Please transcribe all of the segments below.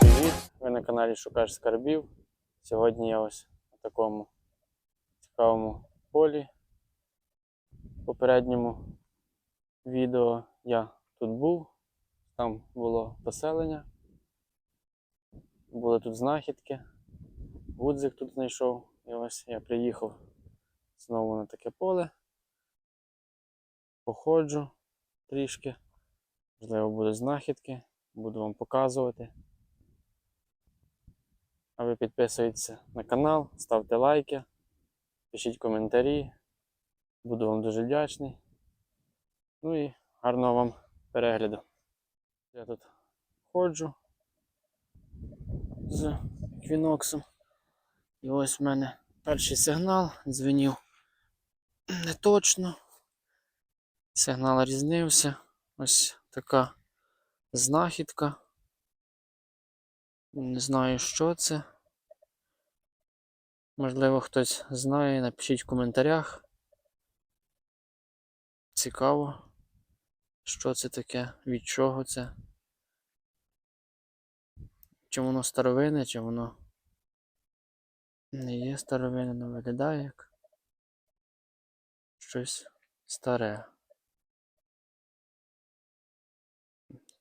Привіт! Ви на каналі Шукач Скарбів. Сьогодні я ось на такому цікавому полі. В попередньому відео я тут був, там було поселення, були тут знахідки, гудзик тут знайшов. І ось я приїхав знову на таке поле. Походжу трішки, можливо, будуть знахідки, буду вам показувати. А ви підписуйтесь на канал, ставте лайки, пишіть коментарі. Буду вам дуже вдячний. Ну і гарного вам перегляду. Я тут ходжу з еквіноксом. І ось в мене перший сигнал дзвенів не точно. Сигнал різнився. Ось така знахідка. Не знаю, що це. Можливо, хтось знає, напишіть в коментарях. Цікаво, що це таке, від чого це. Чи воно старовинне, чи воно не є старовинне, але виглядає як щось старе.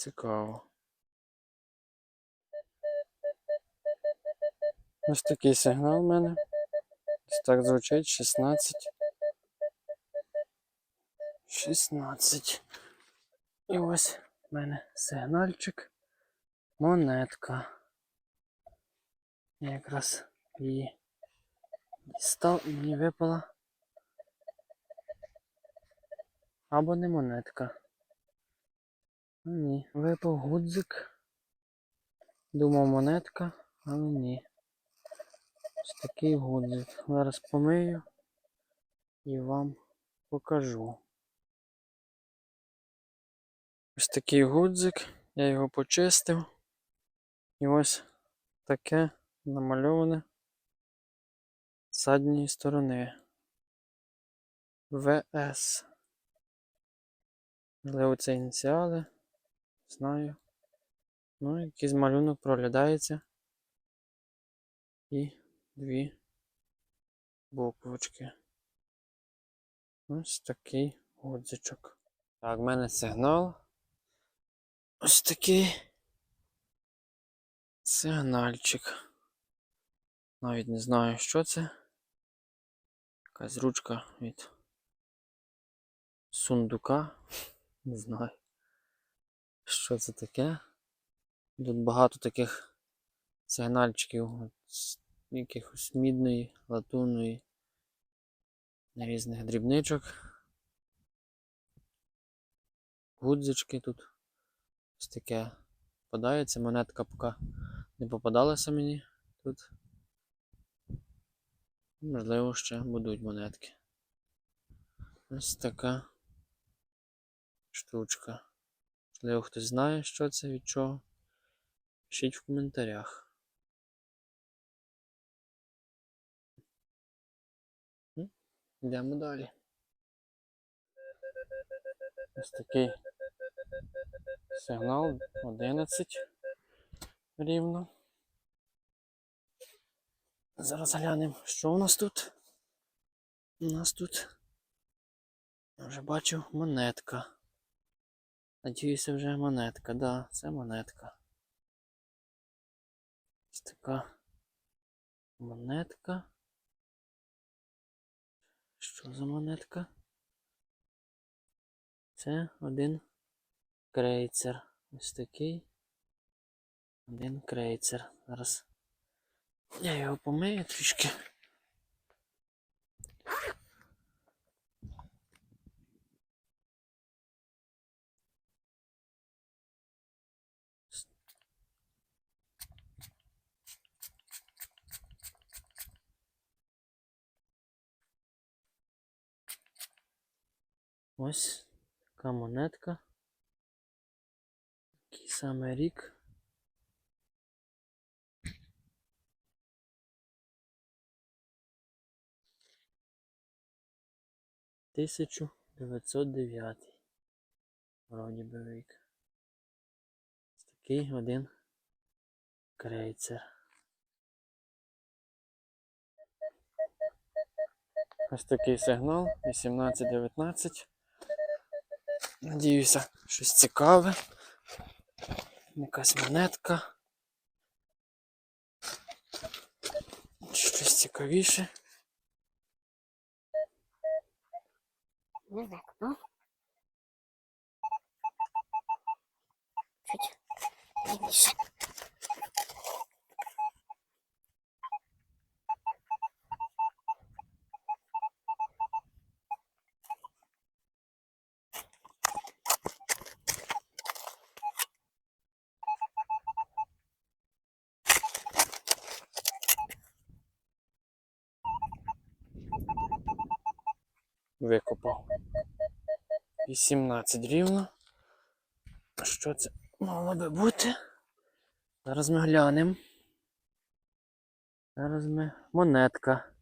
Цікаво. Ось такий сигнал в мене. Ось так звучить 16. 16. І ось в мене сигнальчик. Монетка. Я якраз її дістав і мені випала. Або не монетка. Ні, випав гудзик. Думав монетка, але ні. Ось такий гудзик. Зараз помию і вам покажу. Ось такий гудзик, я його почистив. І ось таке намальоване з задньої сторони. ВС. Можливо, це ініціали. Знаю. Ну, якийсь малюнок проглядається. І дві буквочки. Ось такий гудзичок. Так, в мене сигнал. Ось такий сигнальчик. Навіть не знаю, що це. Якась ручка від сундука. Не знаю, що це таке. Тут багато таких сигнальчиків якихось мідної, латунної, різних дрібничок. Гудзички тут. Ось таке попадається. Монетка поки не попадалася мені тут. Можливо, ще будуть монетки. Ось така штучка. Можливо, хтось знає, що це від чого. Пишіть в коментарях. Йдемо далі. Ось такий сигнал 11 рівно. Зараз глянемо, що у нас тут. У нас тут я вже бачу монетка. Надіюся, вже монетка, да, це монетка. Ось така монетка. Що за монетка? Це один крейцер. Ось такий. Один крейцер. Зараз я його помию трішки. Ось така монетка. Такий саме рік. Тисячу дев'ятсот дев'ятий. Вроді би вік. Ось Такий один крейцер. Ось такий сигнал 18-19. Надіюся, щось цікаве. Якась монетка. Щось цікавіше. Не викопав. Чуть лівіше. Викопав. 18 рівно. Що це мало би бути? Зараз ми глянемо. Зараз ми. Монетка.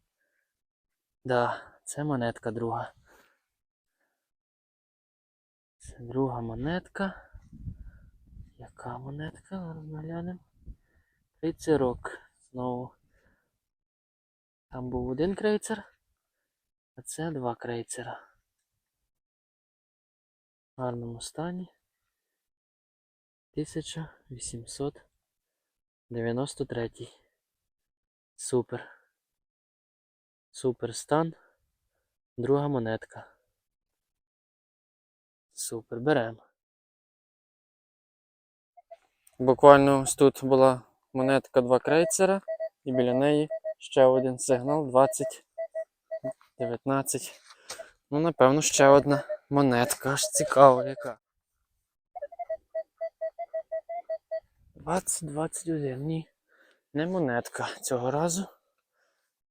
Да, це монетка друга. Це друга монетка. Яка монетка? Зараз ми глянемо. Крейцерок. Знову. Там був один крейцер. А це два крейцера. В гарному стані. 1893. Супер. Супер стан. Друга монетка. Супер, беремо. Буквально ось тут була монетка два крейцера, і біля неї ще один сигнал 20. 19. Ну, напевно, ще одна монетка. Аж цікаво, яка. 20-21. Ні. Не монетка цього разу.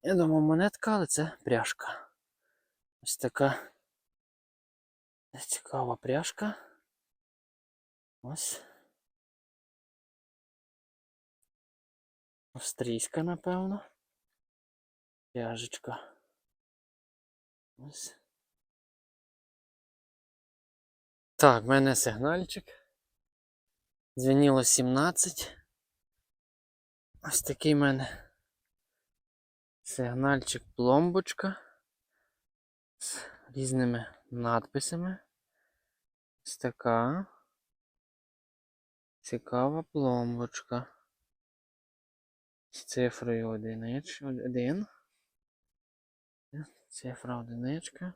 Я думав, монетка, але це пряжка. Ось така цікава пряжка. Ось. Австрійська, напевно. Пряжечка. Ось. Так, в мене сигнальчик. Дзвеніло 17. Ось такий в мене сигнальчик пломбочка з різними надписами. Ось така цікава пломбочка. З цифрою одинич, один. Цифра одиничка.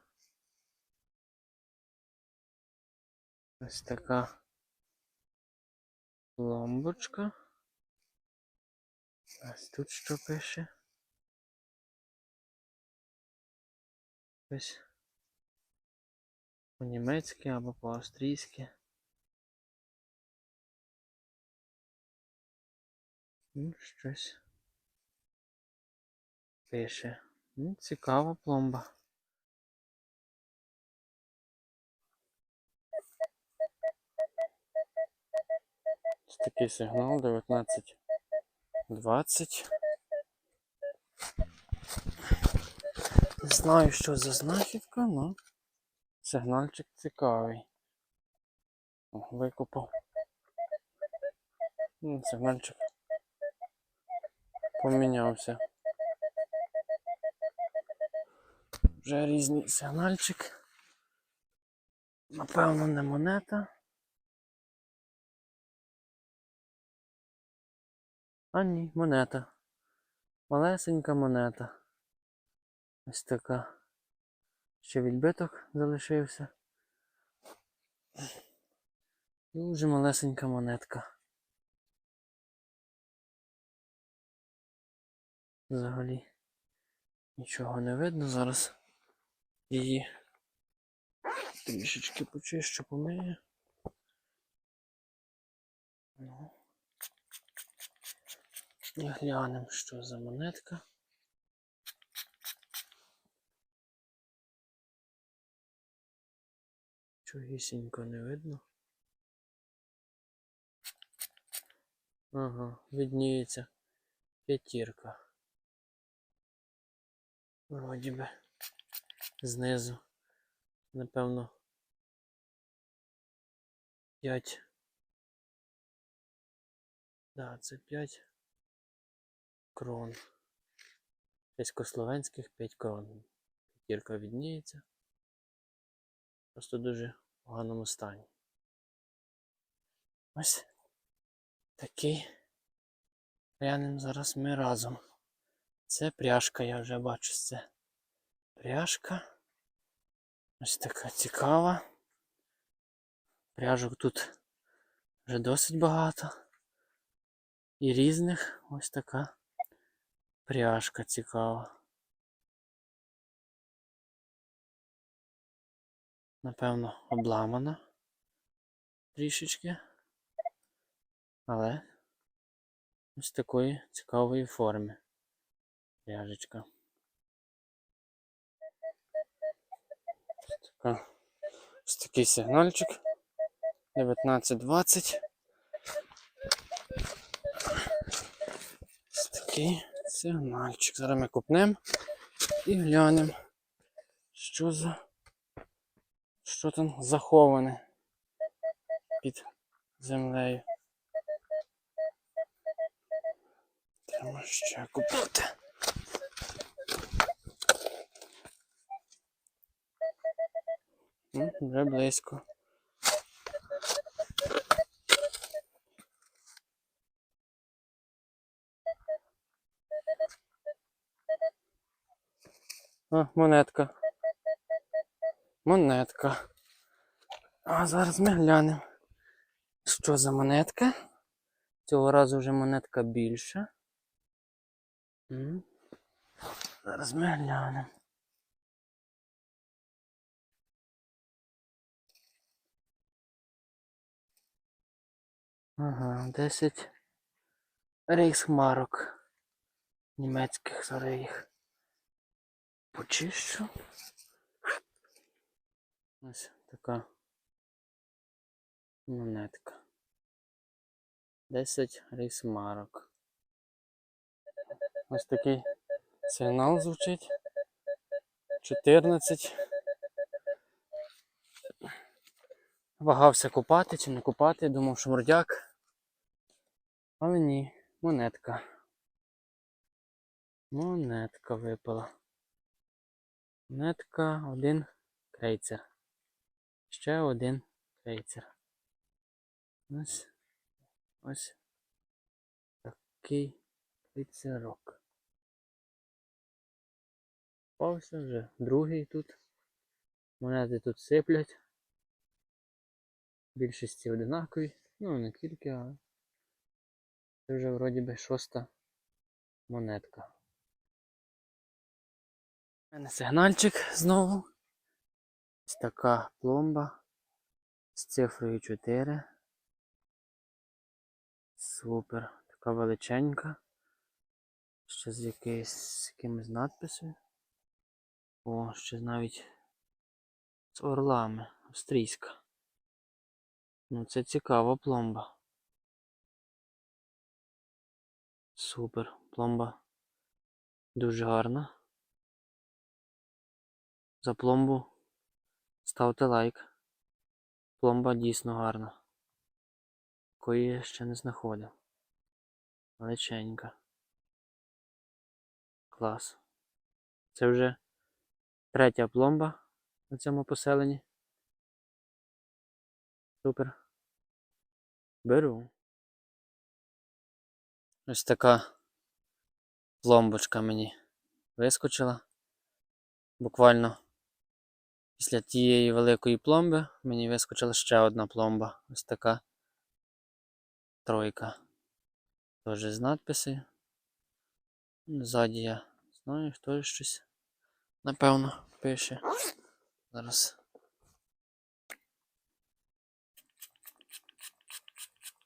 Ось така пломбочка. Ось тут що пише. Ось по-німецьки або по-австрійськи. Ну, щось пише. Цікава пломба. Ось такий сигнал 19 20. Не знаю, що за знахідка, але сигнальчик цікавий. О, Сигнальчик помінявся. Вже різний сигнальчик. Напевно, не монета. А ні, монета. Малесенька монета. Ось така. Ще відбиток залишився. Дуже малесенька монетка. Взагалі нічого не видно зараз. Її трішечки почищу, помию. Ну. І глянемо, що за монетка. Чогісінько не видно. Ага, видніється п'ятірка. Вроді би знизу. Напевно. 5. Да, це 5 крон. Чеськословенських 5 крон. П'ятірка відніється. Просто дуже в поганому стані. Ось такий глянемо зараз ми разом. Це пряжка, я вже бачу це. Пряжка. Ось така цікава. Пряжок тут вже досить багато. І різних ось така пряжка цікава. Напевно, обламана трішечки. Але ось такої цікавої форми. Пряжечка. Така. Ось такий сигнальчик. 19.20. Ось такий сигнальчик. Зараз ми купнемо і глянемо, що за що там заховане під землею. Треба ще купити. Вже близько. А, монетка. Монетка. А зараз ми глянемо. Що за монетка? Цього разу вже монетка більша. Зараз ми глянемо. Ага, 10 рейхсмарок. Німецьких зараз їх почищу. Ось така монетка. 10 рейсмарок. Ось такий сигнал звучить. 14. Вагався купати чи не купати, думав, що мордяк. Але ні, монетка. Монетка випала. Монетка, один крейцер. Ще один крейцер. Ось ось такий крейцерок. Попався вже другий тут. Монети тут сиплять. Більшості одинакові. Ну, не тільки, а це вже вроді би шоста монетка. У мене сигнальчик знову. Ось така пломба з цифрою 4. Супер. Така величенька. Ще з з якимось надписом. О, ще навіть з орлами. Австрійська. Ну це цікава пломба. Супер. Пломба дуже гарна. За пломбу ставте лайк. Пломба дійсно гарна. Такої я ще не знаходив. Величенька. Клас. Це вже третя пломба на цьому поселенні. Супер. Беру. Ось така пломбочка мені вискочила. Буквально після тієї великої пломби мені вискочила ще одна пломба. Ось така тройка. Теж з надписи. Ззаді я знаю, хто щось. Напевно, пише. Зараз.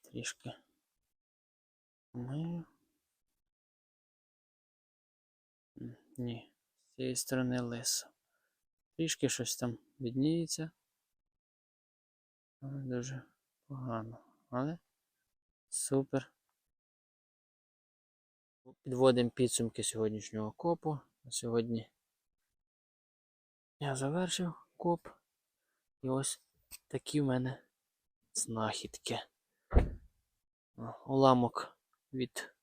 Трішки. Ми. Ні, з цієї сторони лисо. Трішки щось там відніється. Але дуже погано. Але супер. Підводимо підсумки сьогоднішнього копу. На сьогодні я завершив коп. І ось такі в мене знахідки. Уламок від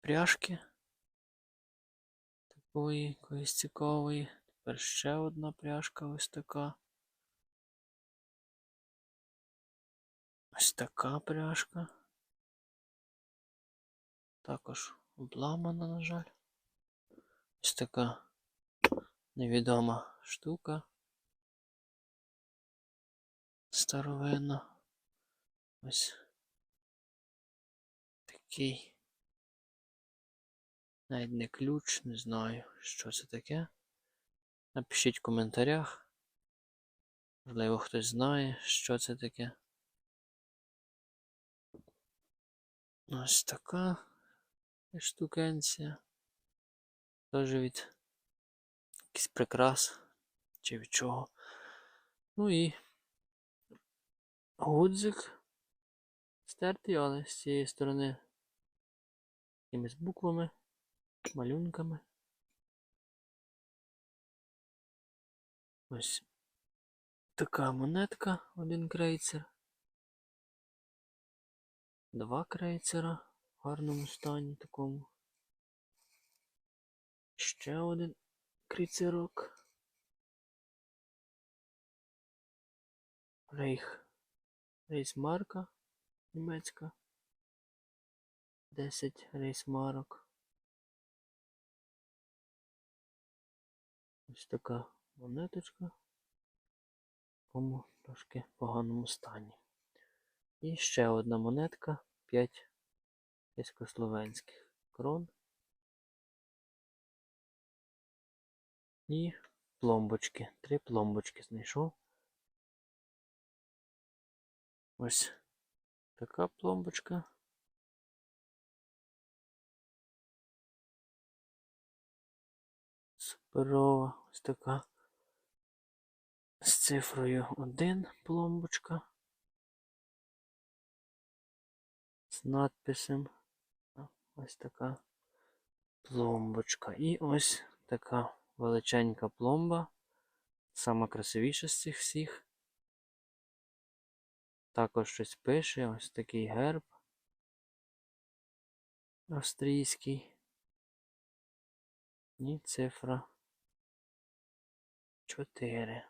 пряжки. Такої якоїсь цікавої. Тепер ще одна пряжка ось така. Ось така пряжка. Також обламана, на жаль. Ось така невідома штука. Старовинна. Ось такий. Навіть не ключ, не знаю, що це таке. Напишіть в коментарях. Можливо, хтось знає, що це таке. Ось така штукенція. Теж від якийсь прикрас чи від чого. Ну і гудзик стертий, але з цієї сторони якимись буквами, малюнками. Ось така монетка, один крейцер. Два крейцера в гарному стані такому. Ще один крейцерок. Рейх. Рейсмарка німецька. 10 рейсмарок. Ось така монеточка. В такому трошки поганому стані. І ще одна монетка 5 словенських крон. І пломбочки. Три пломбочки знайшов. Ось така пломбочка. Суперова. Ось така. З цифрою 1 пломбочка. З надписом. Ось така пломбочка. І ось така величенька пломба. Сама красивіша з цих всіх. Також щось пише, ось такий герб австрійський. І цифра 4.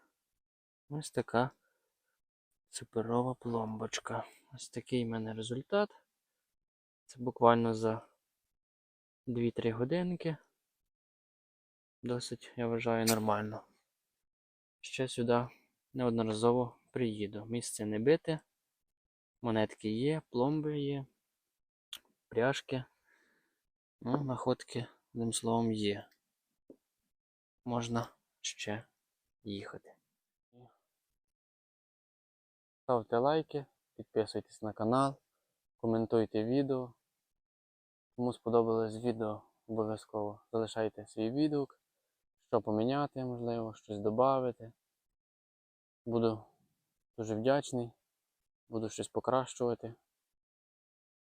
Ось така суперова пломбочка. Ось такий в мене результат. Це буквально за 2-3 годинки. Досить, я вважаю, нормально. Ще сюди неодноразово приїду. Місце не бите. Монетки є, пломби є, пряжки. Ну, находки, одним словом, є. Можна ще їхати. Ставте лайки, підписуйтесь на канал, коментуйте відео. Кому сподобалось відео, обов'язково залишайте свій відгук, що поміняти, можливо, щось додати. Буду дуже вдячний, буду щось покращувати.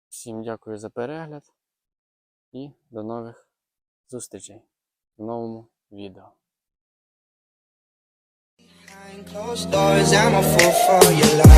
Всім дякую за перегляд і до нових зустрічей в новому vida. Closed doors, I'm a fool for your love.